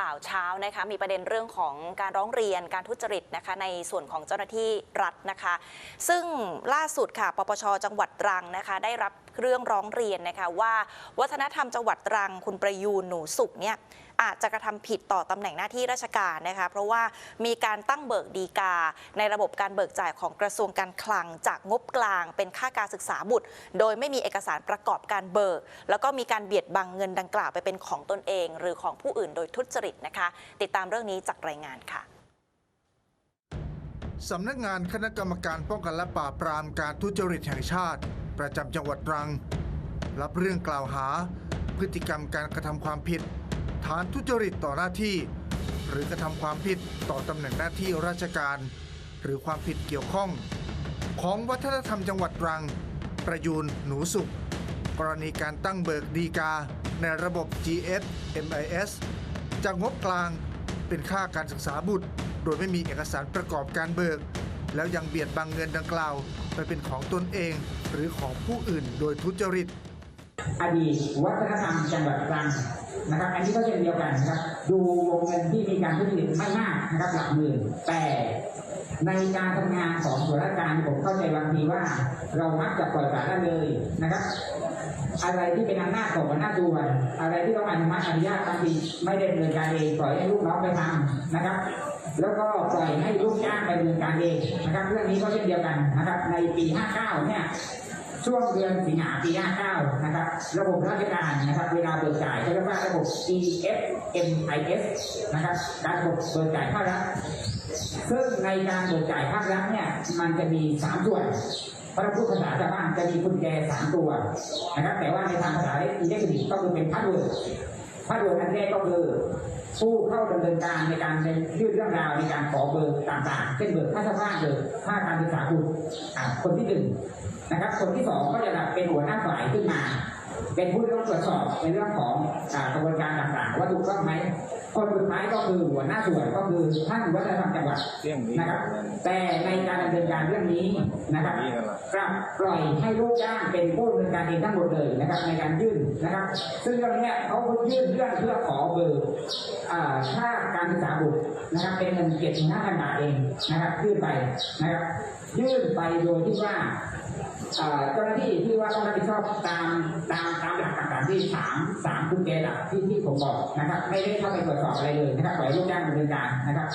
ข่าวเช้านะคะมีประเด็นเรื่องของการร้องเรียนการทุจริตนะคะในส่วนของเจ้าหน้าที่รัฐนะคะ ซึ่งล่าสุดค่ะปปชจังหวัดตรังนะคะได้รับเรื่องร้องเรียนนะคะว่าวัฒนธรรมจังหวัดตรังคุณประยูนหนูสุขเนี่ยอาจจะกระทำผิดต่อตำแหน่งหน้าที่ราชการนะคะ เพราะว่ามีการตั้งเบิกดีกา ในระบบการเบิกจ่ายของกระทรวงการคลัง จากงบกลางเป็นค่าการศึกษาบุตร โดยไม่มีเอกสารประกอบการเบิก แล้วก็มีการเบียดบังเงินดังกล่าวไปเป็นของตนเอง หรือของผู้อื่นโดยทุจริตนะคะ ติดตามเรื่องนี้จากรายงานค่ะสำนักงานคณะกรรมการป้องกันและปราบปรามการทุจริตแห่งชาติ ประจำจังหวัดตรัง รับเรื่องกล่าวหา พฤติกรรมการกระทำความผิด ฐานทุจริตต่อหน้าที่ หรือกระทำความผิดต่อตำแหน่งหน้าที่ราชการ หรือความผิดเกี่ยวข้อง ของวัฒนธรรมจังหวัดตรัง ประยูนหนูสุข กรณีการตั้งเบิกดีกา ในระบบ GS MIS จากงบกลางเป็นค่าการศึกษาบุตร โดยไม่มีเอกสารประกอบการเบิก แล้วยังเบียดบังเงินดังกล่าว เป็นของตนเอง หรือของผู้อื่นโดยทุจริต อดีตวัฒนธรรมจังหวัดตรังนะครับอันนี้ก็เช่นเดียวกันนะครับดูวงเงินที่มีการทุจริตไม่มากนะครับหลักหมื่นแต่ในการทำงานของส่วนราชการผมเข้าใจบางทีว่าเรามักจะปล่อยปละละเลยนะครับ อะไรที่เป็นอำนาจของหัวหน้าส่วนอะไรที่ต้องอนุมัติอนุญาตบางทีไม่ได้ดำเนินการเองปล่อยให้ลูกน้องไปทำนะครับ แล้วก็ปล่อยให้ลูกจ้างไปดำเนินการเองนะครับ เรื่องนี้ก็เช่นเดียวกันนะครับ ในปี 59 เนี่ยช่วงเดือนสิงหาปี 59 นะครับ ระบบราชการนะครับ เวลาเบิกจ่ายเขาเรียกว่าระบบ EFMIS นะครับ การระบบเบิกจ่ายภาครัฐซึ่งในการเบิกจ่ายภาครัฐเนี่ย มันจะมี 3 ส่วนพระพุทธภาษาชาวบ้านจะมีกุญแจ3ตัวนะครับ แต่ว่าในทางภาษาอิเล็กทรอนิกส์ก็คือเป็นพาสเวิร์ด พาสเวิร์ดอันแรกก็คือผู้เข้าดำเนินการในการยื่นเรื่องราวในการขอเบอร์ต่างๆเช่นเบอร์ค่าสภาพเบอร์ค่าการศึกษาคุณคนที่หนึ่งนะครับ คนที่สองก็จะเป็นหัวหน้าฝ่ายขึ้นมา เป็นผู้ที่ต้องตรวจสอบในเรื่องของอากระบวนการต่างๆว่าถูกต้องไหมคนสุดท้ายก็คือหัวหน้าส่วนก็คือท่านวัฒนธรรมจังหวัดนะครับ แต่ในการดำเนินการเรื่องนี้นะครับกลับปล่อยให้ลูกจ้างเป็นผู้ดำเนินการเองทั้งหมดเลยนะครับในการยื่นนะครับ ซึ่งเรื่องเนี้ยเขายื่นเรื่องเพื่อขอเบอร์อ่าค่าการศึกษาบุตรนะครับเป็นเงินเจ็ดถึงห้าพันบาทเองนะครับยื่นไปนะครับยื่นไปโดยที่ว่าเจ้าหน้าที่ที่ว่าต้องรับผิดชอบตามตามตามหลักต่างๆที่สามสามกุญแจหลักที่ที่ผมบอกนะครับ ไม่ได้เข้าไปตรวจสอบอะไรเลยนะครับปล่อยลูกจ้างดำเนินการนะครับ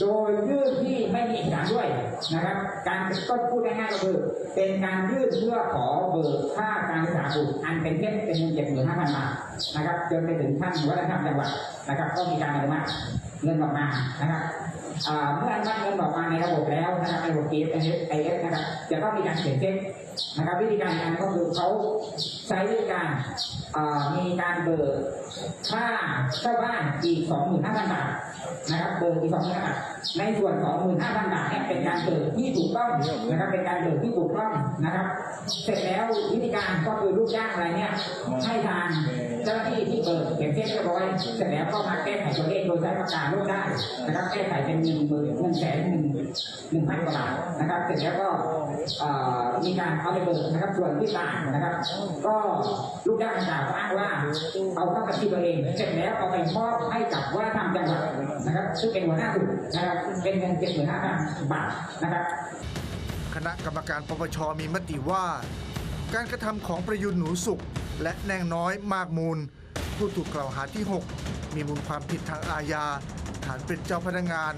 โดยยื่นที่ไม่มีเอกสารด้วยนะครับ การก็พูดง่ายๆก็คือ เป็นการยื่นเพื่อขอเบิกค่าการศึกษาบุตรอันเป็นเท็จเป็นเงินเจ็ดหมื่นห้าพันบาทนะครับจนไปถึงท่านวัฒนธรรมจังหวัดนะครับ ก็มีการอนุมัติเงินออกมานะครับอ่า เมื่ออนุมัติเงินออกมาในระบบแล้วนะครับในระบบ GFS นะครับจะต้องมีการเขียนเช็คนะครับวิธีการการก็คือเขาใช้วิธีการมีการเบิกค่าเช่าบ้านอีก 25,000 บาทนะครับเบิกอีก 25,000 บาท ในส่วน 25,000 บาทเนี่ยเป็นการเบิกที่ถูกต้องนะครับเป็นการเบิกที่ถูกต้องนะครับ เสร็จแล้ววิธีการก็คือลูกจ้างอะไรเนี่ยให้ทาง เจ้าหน้าที่ที่เบิกเขียนเช็คเรียบร้อยเสร็จแล้วก็มาแก้ไขตัวเลขโดยใช้ปากกาลดได้นะครับแก้ไขเป็นหนึ่งหมื่นหนึ่งแสนหนึ่งหนึ่งพันกว่าบาทนะครับเสร็จแล้วก็มีการเอาไปเบิกนะครับส่วนที่ต่างนะครับ ก็ลูกจ้างกล่าวอ้างว่าเอาเข้าบัญชีตัวเองเสร็จแล้วเอาไปมอบให้กับว่าทำจังหวัดนะครับซึ่งเป็นหัวหน้าสุดนะครับเป็นเงินเจ็ดหมื่นห้าพันบาทนะครับ คณะกรรมการปปชมีมติว่า การกระทำของประยุนหนูสุข และแนงน้อยมากมูล ผู้ถูกกล่าวหาที่ 6 มีมูลความผิดทางอาญา ฐานเป็นเจ้าพนักงาน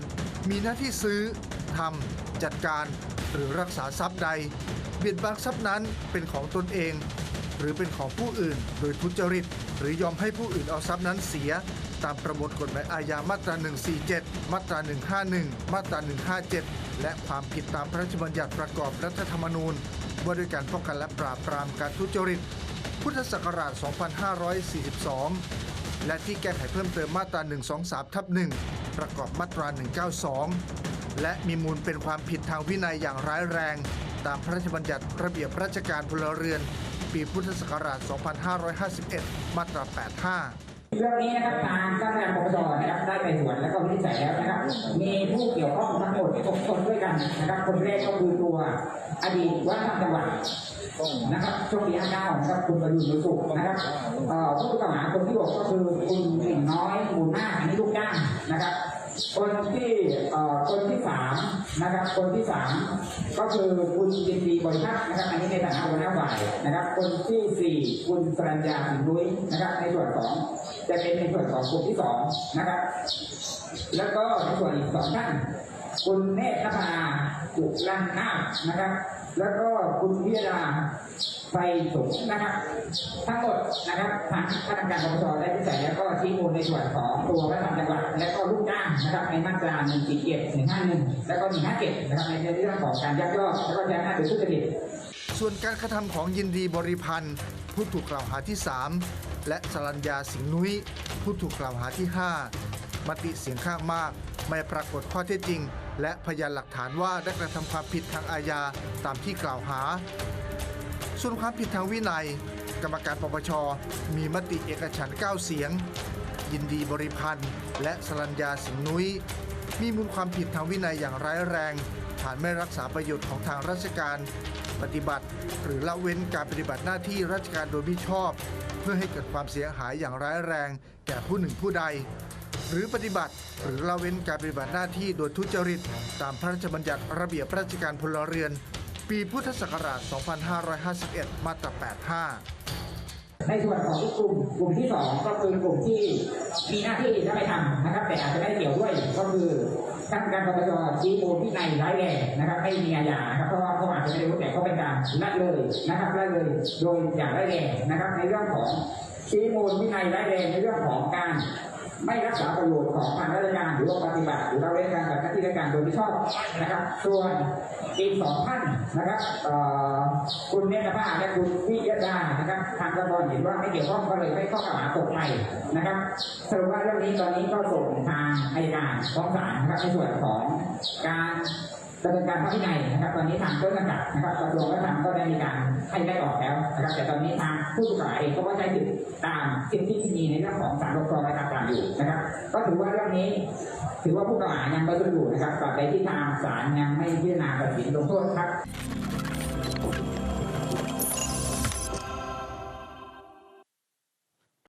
มีหน้าที่ซื้อทำจัดการ หรือรักษาทรัพย์ใด เบียดบังทรัพย์นั้นเป็นของตนเอง หรือเป็นของผู้อื่น โดยทุจริต หรือยอมให้ผู้อื่นเอาทรัพย์นั้นเสีย ตามประมวลกฎหมายอาญามาตรา 147 มาตรา 151 มาตรา 157 และความผิดตามพระราชบัญญัติประกอบรัฐธรรมนูญ ว่าด้วยการป้องกันและปราบปรามการทุจริต พุทธศักราช 2542 และที่แก้ไขเพิ่มเติมมาตรา 123 ทับ 1 ประกอบมาตรา 192 และมีมูลเป็นความผิดทางวินัยอย่างร้ายแรง ตามพระราชบัญญัติระเบียบราชการพลเรือน ปีพุทธศักราช 2551 มาตรา 85 เรื่องนี้นะครับทางเจ้าหน้าที่ปปชนะครับได้ไปตรวจแล้วก็วินิจฉัยแล้วนะครับ มีผู้เกี่ยวข้องทั้งหมด6คนด้วยกันนะครับ คนแรกก็คือตัวอดีตว่าการจังหวัดนะครับช่วงปี59นะครับคุณประยุทธ์สุขนะครับผู้ต้องหาคนที่6ก็คือคุณหญิงน้อยมูลนาคอันนี้ลูกคนที่เอ่อ คนที่คนที่สามนะครับ คนที่สามก็คือคุณยินดีบริพัตนะครับ อันนี้ในฐานะหัวหน้าฝ่ายนะครับ คนที่สี่คุณสรัญญาสิงห์นุ้ยนะครับ ในส่วนของจะเป็นในส่วนของกลุ่มที่สองนะครับ แล้วก็ในส่วนอีกสองท่านคุณเนตรนภาจุลันนาคนะครับ แล้วก็คุณวิยดาไฟสุขนะครับ ทั้งหมดนะครับทางคณะกรรมการปปชได้วิจัยแล้วก็ชี้มูลในส่วนของตัวรัฐบาลจังหวัดและก็ลูกจ้างนะครับในมาตรา1 4 7 1 5 1แล้วก็157นะครับในเรื่องของการยักยอกแล้วก็ใช้อำนาจโดยทุจริตส่วนการกระทำของยินดีบริพันธ์ ผู้ถูกกล่าวหาที่ 3 และสรัญญาสิงห์นุ้ยผู้ถูกกล่าวหาที่ 5 มติเสียงข้างมาก ไม่ปรากฏข้อเท็จจริง และพยานหลักฐานว่าได้กระทำความผิดทางอาญาตามที่กล่าวหา ส่วนความผิดทางวินัย กรรมการปปช มีมติเอกฉันท์9เสียง ยินดีบริพันธ์และสรัญญาสิงห์นุ้ยมีมูลความผิดทางวินัยอย่างร้ายแรง ฐานไม่รักษาประโยชน์ของทางราชการ ปฏิบัติ หรือละเว้นการปฏิบัติหน้าที่ราชการโดยมิชอบ เพื่อให้เกิดความเสียหายอย่างร้ายแรง แก่ผู้หนึ่งผู้ใด หรือปฏิบัติ หรือละเว้นการปฏิบัติหน้าที่โดยทุจริต ตามพระราชบัญญัติระเบียบราชการพลเรือน ปีพุทธศักราช 2551 มาตรา 85ในส่วนของกลุ่มกลุ่มที่สองก็คือกลุ่มที่มีหน้าที่จะไปทำนะครับ แต่อาจจะไม่ได้เกี่ยวด้วยก็คือทางการปปชชี้มูลที่ในร้ายแรงนะครับไม่มีอาญานะครับเพราะว่าเขาอาจจะไม่รู้แต่เขาเป็นการละเลยนะครับละเลยโดยอย่างร้ายแรงนะครับ ในเรื่องของชี้มูลวินัยร้ายแรงในเรื่องของการ ไม่รักษาประโยชน์ของทางราชการหรือว่าปฏิบัติหรือเราเล่นการปฏิบัติหน้าที่ราชการโดยไม่ชอบนะครับ ส่วนอีกสองท่านนะครับคุณเนตรภาและคุณวิยดานะครับทางกระบวนเห็นว่าไม่เกี่ยวข้องก็เลยไม่ข้อกล่าวหาตกไปนะครับสรุปว่าเรื่องนี้ตอนนี้ก็ส่งทางอัยการฟ้องศาลนะครับในส่วนของการดำเนินการทางวินัยนะครับตอนนี้ทางต้นสังกัดนะครับกระทรวงวัฒนธรรมก็ได้มีการให้ได้ออกแล้วนะครับแต่ตอนนี้ทางผู้ถูกกล่าวเองก็ว่าใช้สิทธิตามสิทธิที่มีในเรื่องของสารปกครองและต่างๆ อยู่นะครับ ก็ถือว่าเรื่องนี้ ถือว่าผู้กล่าวหายังไม่สุทธิ์อยู่นะครับตราบใดที่ทางศาลยังไม่พิจารณาตัดสินลงโทษครับ